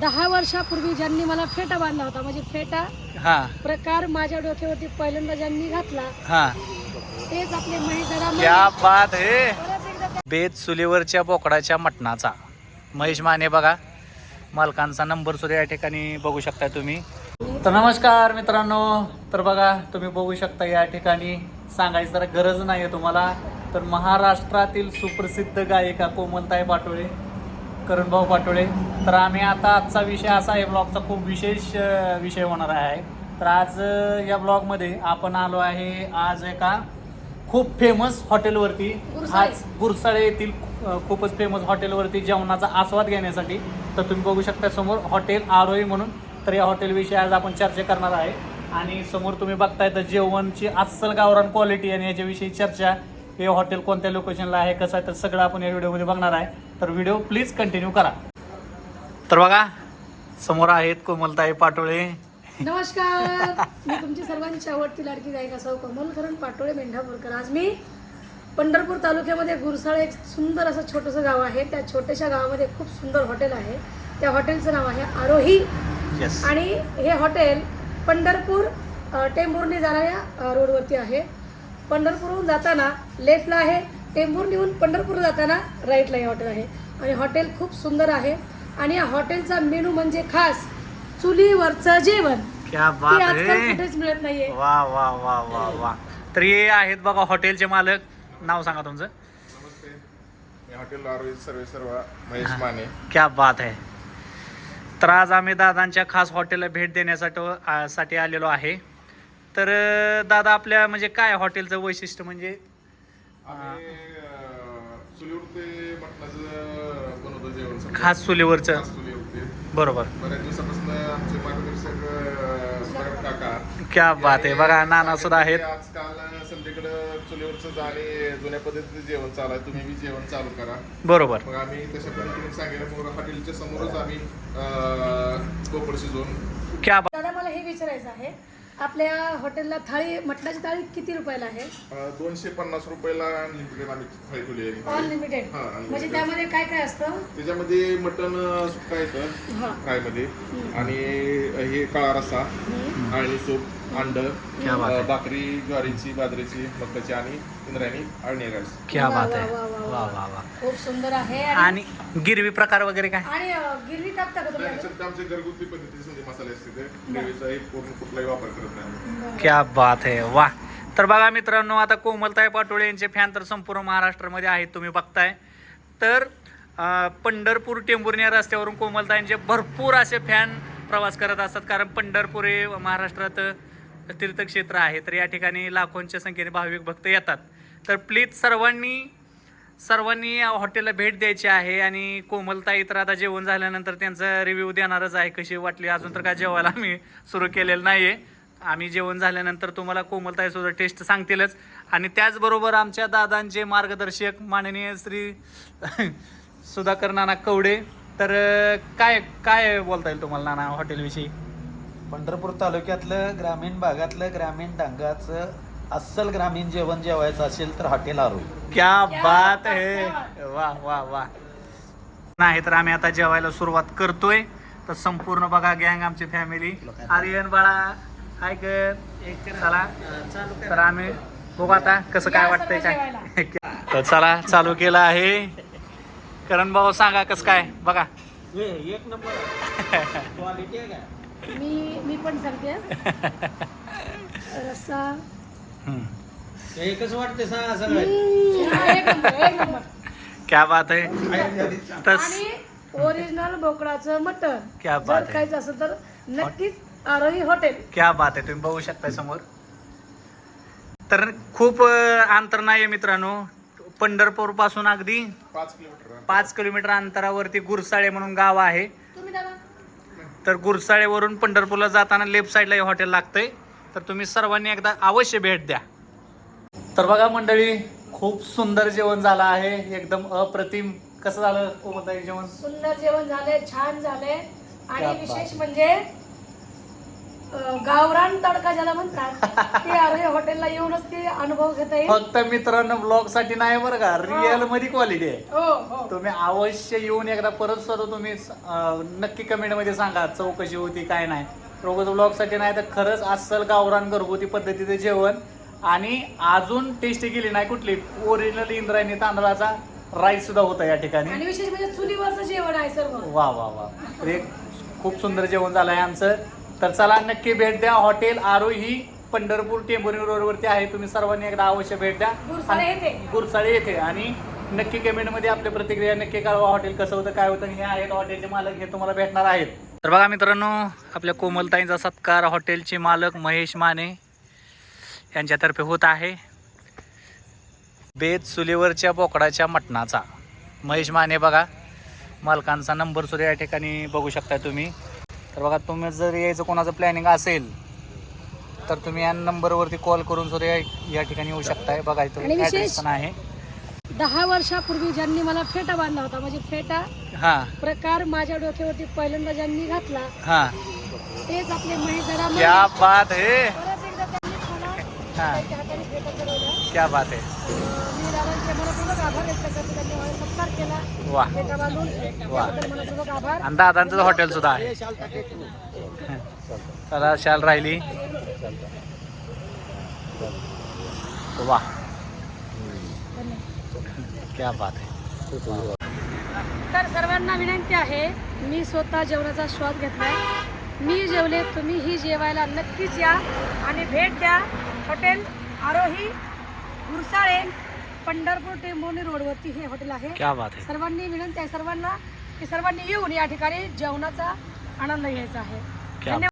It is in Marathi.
दहा वर्षापूर्वी ज्यांनी मला फेटा बांधला होता म्हणजे फेटा हा. प्रकार माझ्या डोक्यावरती पहिल्यांदा ज्यांनी घातला हा. तेच आपले महेश दादा क्या बात है. परत एकदा त्या- बेत चुलीवरच्या बोकडाच्या मटणाचा. महेश माने बघा मालकांचा नंबर सुद्धा या ठिकाणी बघू शकता तुम्ही. तर नमस्कार मित्रांनो तर बघा तुम्ही बघू शकता या ठिकाणी सांगायची जरा गरज नाही आहे तुम्हाला तर महाराष्ट्रातील सुप्रसिद्ध गायिका कोमलताई पाटोळे. करणभाऊ पाटोळे. तर आम्ही आता आजचा विषय असा आहे ब्लॉगचा खूप विशेष विषय होणार आहे. तर आज या ब्लॉगमध्ये आपण आलो आहे आज एका खूप फेमस हॉटेलवरती. आज गुरसाळे येथील खूपच फेमस हॉटेलवरती जेवणाचा आस्वाद घेण्यासाठी. तर तुम्ही बघू शकता समोर हॉटेल आरोही म्हणून. तर या हॉटेलविषयी आज आपण चर्चा करणार आहे. आणि समोर तुम्ही बघताय तर जेवणची अस्सल गावरान क्वालिटी आणि याच्याविषयी चर्चा हे हॉटेल कोणत्या लोकेशनला आहे कसं आहे तर सगळं आपण या व्हिडिओमध्ये बघणार आहे. तर व्हिडिओ प्लीज कंटिन्यू करा. तर बघा समोर आहेत कोमलताई पाटोळे. नमस्कार. मी तुमची सर्वांची आवडती लाडकी गायिका सौ कमल करण पाटोळे मेंढापूरकर. आज मी पंढरपूर तालुक्यामध्ये गुरसाळे एक सुंदर असं छोटंसं गाव आहे. त्या छोट्याशा गावामध्ये खूप सुंदर हॉटेल आहे. त्या हॉटेलचं नाव आहे आरोही. आणि हे हॉटेल पंढरपूर टेंभुर्णी जाणाऱ्या रोडवरती आहे. पंढरपूरहून जाताना लेफ्टला आहे. टेंभुर्णीहून पंढरपूर जाताना राईटला हे हॉटेल आहे. आणि हॉटेल खूप सुंदर आहे. आणि या हॉटेलचा मेनू म्हणजे खास चुलीवरचं जेवण. क्या ते बात आजकाल आहे. कुठेच मिळत नाहीये. वा वा वा वा वा. तर हे आहेत बघा हॉटेलचे मालक. नाव सांगा तुमचं. नमस्ते. मी हॉटेल आरोग्य सर्वे सर्व महेश माने. क्या बात आहे. तर आज आम्ही दादांच्या खास हॉटेलला भेट देण्यासाठी साठी आलेलो आहे. तर दादा आपल्या म्हणजे काय हॉटेलचं वैशिष्ट्य म्हणजे? आम्ही अं, चुलीवर ते मटणाचं बनवतो जेवण समजा. खास चुलीवरचं खास चुलीवरती बरोबर. बऱ्याच दिवसापासून आमचे मार्गदर्शक अं, सुधाकर काका. क्या बात आहे. बघा नाना सुद्धा आहेत. आजकाल सध्याकडं चुलीवरचं आणि जुन्या पद्धतीचं जेवण चालू. आहे तुम्ही बी जेवण चालू करा. बरोबर. मग आम्ही तशा पद्धतीने सांगितलं हॉटेलच्या समोरच आम्ही अं, शिजवून. क्या बात दादा मला हे विचारायचं आहे. आपल्या हॉटेलला थाळी मटणाची थाळी किती रुपयाला आहे? दोनशे पन्नास रुपयाला अनलिमिटेड आम्ही थाळी ठेवली आहे. अनलिमिटेड हा, unlimited. म्हणजे त्यामध्ये काय काय असतं? त्याच्यामध्ये मटन सुक्का येतं हा. फ्रायमध्ये. आणि हे काळा रस्सा आळणी सूप. अंड क्या बात आहे. भाकरी ज्वारीची बाजरीची मक्काची आणि इंद्रायणी आळणी राईस क्या बात आहे वा, वा, वा. वा. खूप सुंदर आहे आणि आणि गिरवी प्रकार वगैरे काय? आणि अ, गिरवी टाकता का तुम्ही? त्याच्यात आमचे घरगुती पद्धतीचे समजे मसाले असते ते. ग्रेव्हीचाही पूर्ण कुठलाही वापर करत नाही क्या बात आहे वा तर बघा मित्रांनो आता कोमलताई पाटोळे यांचे फॅन तर संपूर्ण महाराष्ट्रामध्ये आहेत तुम्ही बघताय. तर अं, पंढरपूर टेंभुर्णी या रस्त्यावरून कोमलताईंचे भरपूर असे फॅन प्रवास करत असतात कारण पंढरपूर हे महाराष्ट्रात तीर्थक्षेत्र आहे तर या ठिकाणी लाखोंच्या संख्येने भाविक भक्त येतात. तर प्लीज सर्वांनी सर्वांनी हॉटेलला भेट द्यायची आहे आणि कोमलताई तर आता जेवण झाल्यानंतर त्यांचा रिव्ह्यू देणारच आहे कशी वाटली? अजून तर काय जेवायला आम्ही सुरू केलेलं नाही आहे आम्ही जेवण झाल्यानंतर तुम्हाला कोमलताई सुद्धा टेस्ट सांगतीलच. आणि त्याचबरोबर आमच्या दादांचे मार्गदर्शक माननीय श्री सुधाकर नाना कवडे. तर काय काय बोलता येईल तुम्हाला नाना हॉटेलविषयी? पंढरपूर तालुक्यातलं ग्रामीण भागातलं ग्रामीण डांगाचं अस्सल ग्रामीण जेवण जेवायचं असेल तर हॉटेल आरोग्य क्या बात है क्या वा वा वा. नाही तर आम्ही आता जेवायला सुरुवात करतोय. तर संपूर्ण बघा गँग आमची फॅमिली आर्यन बाळा हाय कर चला. तर आम्ही बघू आता कसं काय वाटतंय काय. तर चला चालू केलं आहे. करण भाऊ सांगा कसं काय? बघा. एक नंबर. क्वालिटी आहे का? मी पण सांगते रस्सा. एकच वाटते सांगा सगळं एक नंबर, एक नंबर. क्या बात आहे. तर आणि ओरिजिनल बोकडाचं मटण. क्या बात जर आहे. खायचं असेल तर नक्कीच आरोही हॉटेल क्या बात आहे. तुम्ही बघू शकता समोर. तर खूप अं, अंतर नाही आहे मित्रांनो. पंढरपूरपासून अगदी पाच किलोमीटर पाच किलोमीटर अंतरावरती गुरसाळे म्हणून गाव आहे. तर गुरसाळेवरून पंढरपूरला जाताना लेफ्ट साईडला हे हॉटेल लागतंय. तर तुम्ही सर्वांनी एकदा अवश्य भेट द्या. तर बघा मंडळी खूप सुंदर जेवण झालं आहे. एकदम अप्रतिम. कसं झालं जेवण? सुंदर जेवण झाले छान झाले क्या आणि. विशेष म्हणजे गावरान तडका ज्याला म्हणतात ते अरे हॉटेलला येऊनच ते अनुभव घेता येईल. फक्त मित्रांनो ब्लॉगसाठी नाही बरं का रिअलमध्ये क्वालिटी आहे. हो हो. तुम्ही अवश्य येऊन एकदा परत स्वतः तुम्ही अं, नक्की कमेंटमध्ये सांगा चौकशी होती काय नाही. रोगच ब्लॉगसाठी नाही तर खरंच अस्सल गावरान घरगुती पद्धतीचे जेवण आणि अजून टेस्ट केली नाही कुठली. ओरिजिनल इंद्रायणी तांदळाचा राईस सुद्धा होता या ठिकाणी. आणि विशेष म्हणजे चुलीवरचं जेवण आहे सर्व. वा वा वा. तर एक खूप सुंदर जेवण झालं आहे आमचं. तर चला नक्की भेट द्या. हॉटेल आरोही पंढरपूर टेंभुर्णी रोडवरती आहे. तुम्ही सर्वांनी एकदा अवश्य भेट द्या. गुरसाळे येथे. आणि नक्की कमेंटमध्ये आपल्या प्रतिक्रिया नक्की कळवा हॉटेल कसं होतं काय होतं हे आहेत हॉटेलचे मालक हे तुम्हाला भेटणार आहेत. तर बघा मित्रांनो आपल्या कोमलताईंचा सत्कार हॉटेलचे मालक महेश माने यांच्यातर्फे होत आहे. बेत चुलीवरच्या बोकडाच्या मटणाचा. महेश माने बघा मालकांचा नंबर सुद्धा या ठिकाणी बघू शकता तुम्ही. तर बघा तुम्ही जर यायचं कोणाचं प्लॅनिंग असेल तर तुम्ही या नंबरवरती कॉल करून सुद्धा या- ठिकाणी येऊ शकताय. बघा इथं पण आहे. दहा वर्षापूर्वी ज्यांनी मला फेटा बांधला होता म्हणजे फेटा हां. प्रकार माझ्या डोक्यावरती पहिल्यांदा ज्यांनी घातला हां. तेच आपले महेश दादा क्या. बात है. परत एकदा त्यांनीच मला हां. त्यांच्या हाताने फेटा चढवला. क्या बात है. मी व्यक्त त्यांनी सत्कार केला वा. फेटा बांधून त्याबद्दल मनपूर्वक आभार आणि दादांचं हॉटेल सुद्धा आहे. चला शाल राहिली. वा. क्या बात आहे. तर सर्वांना विनंती आहे मी स्वतः जेवणाचा स्वाद घेतलाय. मी जेवले तुम्हीही जेवायला नक्कीच या. आणि भेट द्या. हॉटेल आरोही गुरसाळे. पंढरपूर टेंबोनी रोडवरती हे हॉटेल आहे. क्या बात है. सर्वांनी विनंती आहे सर्वांना की सर्वांनी येऊन या ठिकाणी जेवणाचा आनंद घ्यायचा आहे. क्या धन्यवाद.